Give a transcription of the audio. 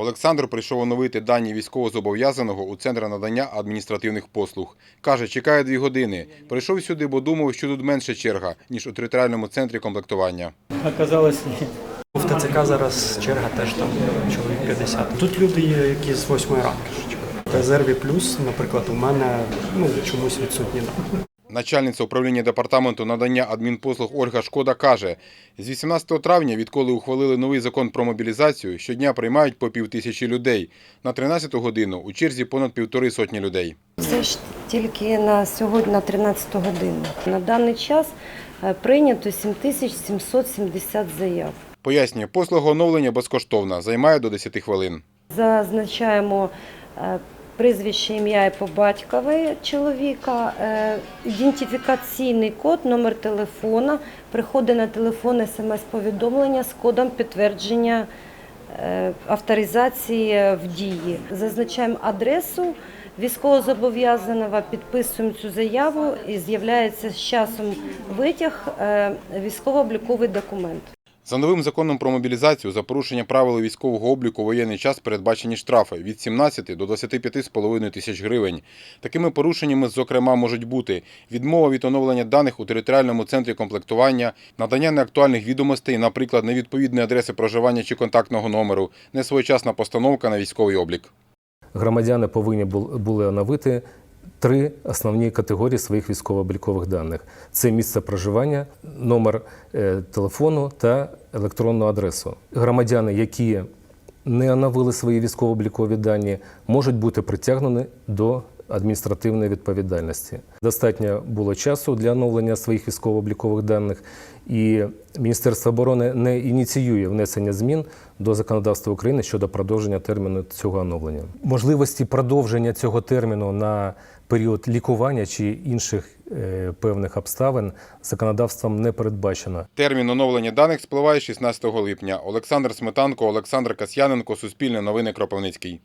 Олександр прийшов оновити дані військовозобов'язаного у центр надання адміністративних послуг. Каже, чекає дві години. Прийшов сюди, бо думав, що тут менше черга, ніж у територіальному центрі комплектування. Оказалось, ні. В ТЦК зараз черга теж там чоловік 50. Тут люди є, які з 8 ранку. В резерві плюс, наприклад, у мене ну, чомусь відсутні. Начальниця управління департаменту надання адмінпослуг Ольга Шкода каже, з 18 травня, відколи ухвалили новий закон про мобілізацію, щодня приймають по пів тисячі людей. На 13 годину у черзі понад півтори сотні людей. Це ж тільки на сьогодні на 13 годину. На даний час е, прийнято 7770 заяв. Пояснює, послуга оновлення безкоштовна, займає до 10 хвилин. Зазначаємо е, прізвище, ім'я і по батькові чоловіка, е, ідентифікаційний код, номер телефона, приходить на телефон смс-повідомлення з кодом підтвердження е, авторизації в дії. Зазначаємо адресу військовозобов'язаного, підписуємо цю заяву і з'являється з часом витяг е, військово-обліковий документ. За новим законом про мобілізацію за порушення правил військового обліку воєнний час передбачені штрафи від 17 до 25,5 тисяч гривень. Такими порушеннями, зокрема, можуть бути відмова від оновлення даних у територіальному центрі комплектування, надання неактуальних відомостей, наприклад, невідповідної адреси проживання чи контактного номеру, несвоєчасна постановка на військовий облік. Громадяни повинні були оновити три основні категорії своїх військово-облікових даних: це місце проживання, номер е, телефону та електронну адресу. Громадяни, які не оновили свої військово-облікові дані, можуть бути притягнені до адміністративної відповідальності. Достатньо було часу для оновлення своїх військово-облікових даних, і Міністерство оборони не ініціює внесення змін до законодавства України щодо продовження терміну цього оновлення. Можливості продовження цього терміну на період лікування чи інших е, певних обставин законодавством не передбачено. Термін оновлення даних спливає 16 липня. Олександр Сметанко, Олександр Касьяненко, Суспільне новини Кропивницький.